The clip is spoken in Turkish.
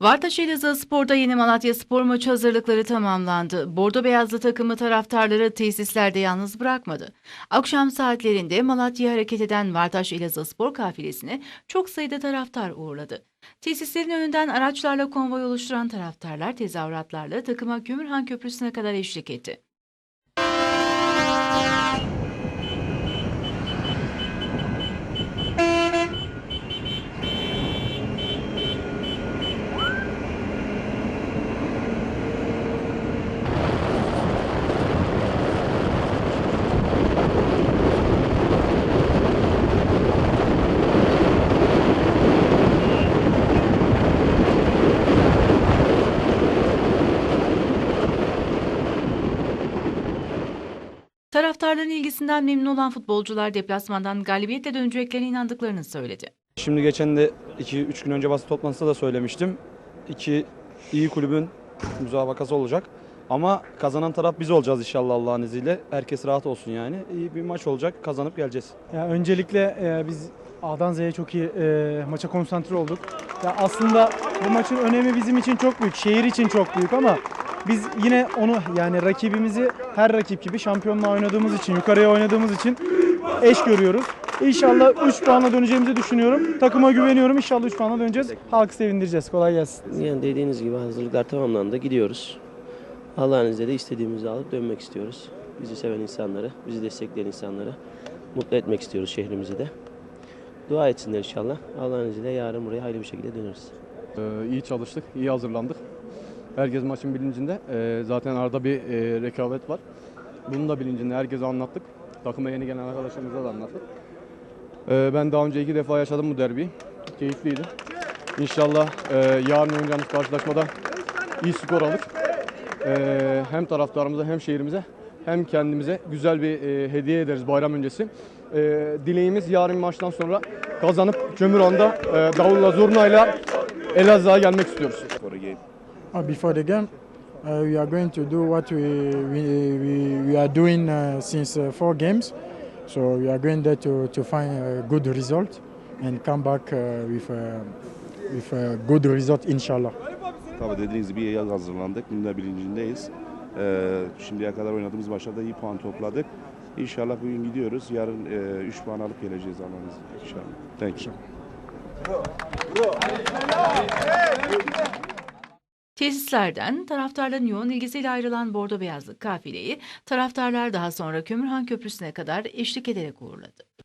Vartaş Elazığ Spor'da yeni Malatya Spor maçı hazırlıkları tamamlandı. Bordo Beyazlı takımı taraftarları tesislerde yalnız bırakmadı. Akşam saatlerinde Malatya'ya hareket eden Vartaş Elazığ Spor kafilesine çok sayıda taraftar uğurladı. Tesislerin önünden araçlarla konvoy oluşturan taraftarlar tezahüratlarla takıma Kömürhan Köprüsü'ne kadar eşlik etti. Taraftarların ilgisinden memnun olan futbolcular deplasmandan galibiyetle döneceklerine inandıklarını söyledi. Şimdi geçen de 2-3 gün önce basın toplantısında da söylemiştim. İki iyi kulübün müsabakası olacak. Ama kazanan taraf biz olacağız inşallah Allah'ın izniyle. Herkes rahat olsun yani. İyi bir maç olacak. Kazanıp geleceğiz. Ya öncelikle e, biz A'dan Z'ye çok iyi e, maça konsantre olduk. Ya aslında bu maçın önemi bizim için çok büyük, şehir için çok büyük ama biz yine onu yani rakibimizi her rakip gibi şampiyonluğa oynadığımız için, yukarıya oynadığımız için eş görüyoruz. İnşallah 3 puanla döneceğimizi düşünüyorum. Takıma güveniyorum. İnşallah 3 puanla döneceğiz. Halkı sevindireceğiz. Kolay gelsin. Yani dediğiniz gibi hazırlıklar tamamlandı. Gidiyoruz. Allah'ın izniyle de istediğimizi alıp dönmek istiyoruz. Bizi seven insanları, bizi destekleyen insanları mutlu etmek istiyoruz şehrimizi de. Dua etsinler inşallah. Allah'ın izniyle yarın buraya hayırlı bir şekilde döneriz. Ee, iyi çalıştık, iyi hazırlandık. Herkes maçın bilincinde. Ee, zaten arada bir e, rekabet var. Bunun da bilincinde herkese anlattık. Takıma yeni gelen arkadaşlarımıza da anlattık. Ee, ben daha önce iki defa yaşadım bu derbiyi. Keyifliydi. İnşallah e, yarın oynayacağımız karşılaşmada iyi skor alır. Ee, hem taraftarımıza hem şehrimize hem kendimize güzel bir e, hediye ederiz bayram öncesi. Dileğimiz yarın maçtan sonra kazanıp Kömüran'da e, davulla zurnayla Elazığ'a gelmek istiyoruz. Uh, before the game, uh, we are going to do what we we, we, we are doing uh, since uh, four games. So we are going there to, to find a good result and come back uh, with a, with a good result, inshallah. Tabii dediğiniz gibi iyi hazırlandık. Bunun da bilincindeyiz. Ee, şimdiye kadar oynadığımız maçlarda iyi puan topladık. İnşallah bugün gidiyoruz. Yarın 3 puan alıp geleceğiz izniyle inşallah. Thank you. Tesislerden taraftarların yoğun ilgisiyle ayrılan Bordo Beyazlı kafileyi taraftarlar daha sonra Kömürhan Köprüsü'ne kadar eşlik ederek uğurladı.